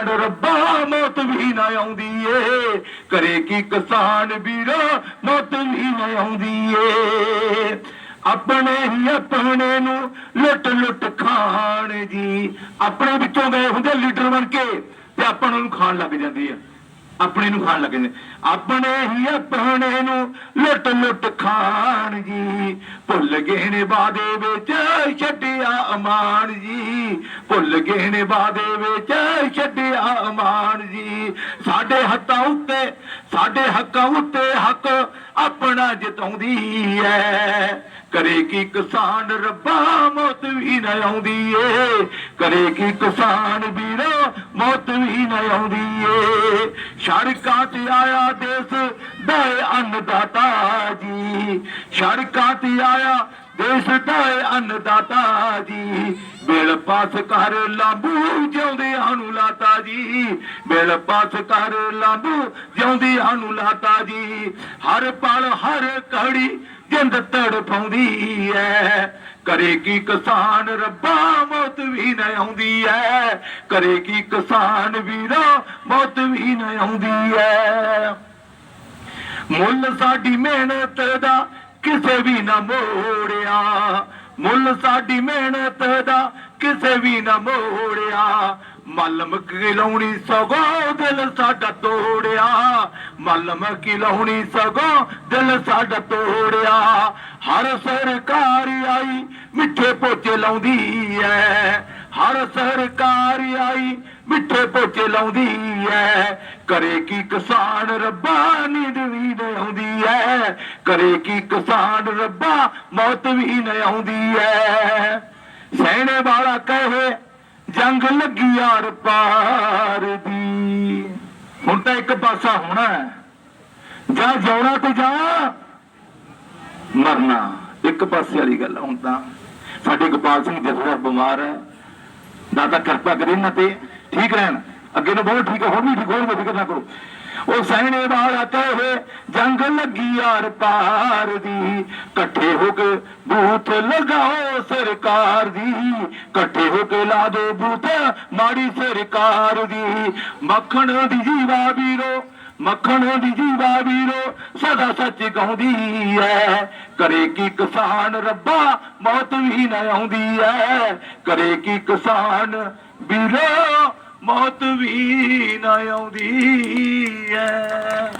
ਅੜ ਰੱਬਾ, ਮੌਤ ਵੀ ਨਾ ਆਉਂਦੀ ਏ ਕਰੇ ਕੀ ਕਿਸਾਨ ਵੀਰਾ, ਮੌਤ ਵੀ ਨਾ ਆਉਂਦੀ ਏ ਆਪਣੇ ਹੀ ਆਪਣੇ ਨੂੰ ਲੁੱਟ ਲੁੱਟ ਖਾਣ ਜੀ। ਆਪਣੇ ਵਿੱਚੋਂ ਗਏ ਹੁੰਦੇ ਲੀਡਰ ਬਣ ਕੇ ਤੇ ਆਪਾਂ ਨੂੰ ਖਾਣ ਲੱਗ ਜਾਂਦੇ ਆ। ਆਪਣੇ ਨੂੰ ਖਾਣ ਲੱਗੇ ਨੇ। ਆਪਣੇ ਹੀ ਆਪਣੇ ਨੂੰ ਲੁੱਟ ਲੁੱਟ ਖਾਣ ਜੀ। ਭੁੱਲ ਗਏ ਨੇ ਬਾਦੇ ਵਿੱਚ ਛੱਡਿਆ ਅਮਾਨ ਜੀ। ਭੁੱਲ ਗਏ ਨੇ ਬਾਦੇ ਵਿੱਚ ਛੱਡਿਆ ਅਮਾਨ ਜੀ। ਸਾਡੇ ਹੱਥਾਂ ਉੱਤੇ, ਸਾਡੇ ਹੱਕਾਂ ਉੱਤੇ ਹੱਕ ਆਪਣਾ ਜਿਤਾਉਂਦੀ ਐ। ਕਰੇ ਕੀ ਕਿਸਾਨ ਰੱਬਾ ਮੌਤ ਵੀ ਨਾ ਆਉਂਦੀ ਏ। ਕਰੇ ਕੀ ਕਿਸਾਨ ਵੀਰੋ, ਮੌਤ ਵੀ ਨਾ ਆਉਂਦੀ ਏ ਸੜਕਾਂ ਤੇ ਆਇਆ ਦੇਸ ਦਾ ਅੰਨਦਾਤਾ ਜੀ। ਸੜਕਾਂ ਤੇ ਆਇਆ ਦੇਸ ਦਾ ਅੰਨਦਾਤਾ ਜੀ। ਬਿਲ ਪਾਸ ਕਰ ਲਾਂਬੂ ਜਿਉਂਦੇ ਨੂੰ ਲਾਤਾ ਜੀ। ਬਿਲ ਪਾਸ ਕਰ ਲਾਂਬੂ ਜਿਉਂਦੇ ਹਾਨੂੰ ਲਾਤਾ ਜੀ। ਹਰ ਪਲ ਹਰ ਘੜੀ ਜਿੰਦ ਤੜਫਾਉਂਦੀ ਐ। ਕਰੇ ਕੀ ਕਿਸਾਨ ਰੱਬਾ ਮੌਤ ਵੀ ਨਾ ਆਉਂਦੀ ਐ। ਕਰੇ ਕੀ ਕਿਸਾਨ ਵੀਰੋ ਮੌਤ ਵੀ ਨਾ ਆਉਂਦੀ ਐ। ਮੁੱਲ ਸਾਡੀ ਮਿਹਨਤ ਦਾ ਕਿਸੇ ਵੀ ਨਾ ਮੋੜਿਆ। ਮੁੱਲ ਸਾਡੀ ਮਿਹਨਤ ਦਾ ਕਿਸੇ ਵੀ ਨਾ ਮੋੜਿਆ। ਮੱਲ ਮੱਕੀ ਲਾਉਣੀ ਸਗੋਂ ਦਿਲ ਸਾਡਾ ਤੋੜਿਆ। ਮਲਮ ਮੱਕੀ ਲਾਉਣੀ ਸਗੋਂ ਦਿਲ ਸਾਡਾ ਤੋੜਿਆ। ਹਰ ਸਰਕਾਰ ਆਈ ਮਿੱਠੇ ਪੋਚੇ ਲਾਉਂਦੀ ਐ। ਹਰ ਸਰਕਾਰ ਆਈ ਮਿੱਠੇ ਪੋਚੇ ਲਾਉਂਦੀ ਐ। ਕਰੇ ਕੀ ਕਿਸਾਨ ਰੱਬਾ ਨੀਂਦ ਵੀ ਨਹੀਂ ਆਉਂਦੀ ਐ। ਕਰੇ ਕੀ ਕਿਸਾਨ ਰੱਬਾ ਮੌਤ ਵੀ ਨਹੀਂ ਆਉਂਦੀ ਐ। ਸਹਿਣੇ ਵਾਲਾ ਕਹੇ ਜੰਗ ਲੱਗੀ ਯਾਰ ਪਾਰ ਦੀ। ਹੁਣ ਤਾਂ ਇੱਕ ਪਾਸਾ ਹੋਣਾ ਹੈ। ਜਾਂ ਜਿਉਣਾ ਤੇ ਜਾ। ਮਰਨਾ। ਇੱਕ ਪਾਸੇ ਵਾਲੀ ਗੱਲ ਹੁਣ ਤਾਂ। ਸਾਡੇ ਗੋਪਾਲ ਸਿੰਘ ਜਥੇਦਾਰ ਬਿਮਾਰ ਹੈ। ਦਾਦਾ ਕਿਰਪਾ ਕਰੇ ਨਾ ਤੇ। ਠੀਕ ਰਹਿਣ। ਅੱਗੇ ਨੂੰ ਬਹੁਤ ਠੀਕ ਹੈ, ਹੋਰ ਵੀ ਠੀਕ, ਹੋਰ ਵੀ ਫਿਕਰ ਨਾ ਕਰੋ। ਉਹ ਸਹਿਣੇ ਵਾਲਾ ਕਹੇ ਜੰਗ ਲੱਗੀ ਯਾਰ ਪਾਰ ਦੀ। ਇਕੱਠੇ ਹੋ ਕੇ ਬੂਥ ਲਗਾਓ ਸਰਕਾਰ ਦੀ। ਇਕੱਠੇ ਹੋ ਕੇ ਲਾ ਦੋ ਬੂਥ ਮਾੜੀ ਸਰਕਾਰ ਦੀ। ਮੱਖਣ ਦੀ ਜੀਵਾ ਵੀਰੋ, ਮੱਖਣ ਦੀ ਜੀਵਾ ਵੀਰੋ, ਸਦਾ ਸੱਚ ਕਹੁੰਦੀ ਐ। ਕਰੇ ਕੀ ਕਿਸਾਨ ਰੱਬਾ, ਮੌਤ ਵੀ ਨਾ ਆਉਂਦੀ ਐ। ਕਰੇ ਕੀ ਕਿਸਾਨ ਵੀਰੋ ਮੌਤ ਵੀ ਨਾ ਆਉਂਦੀ ਐ।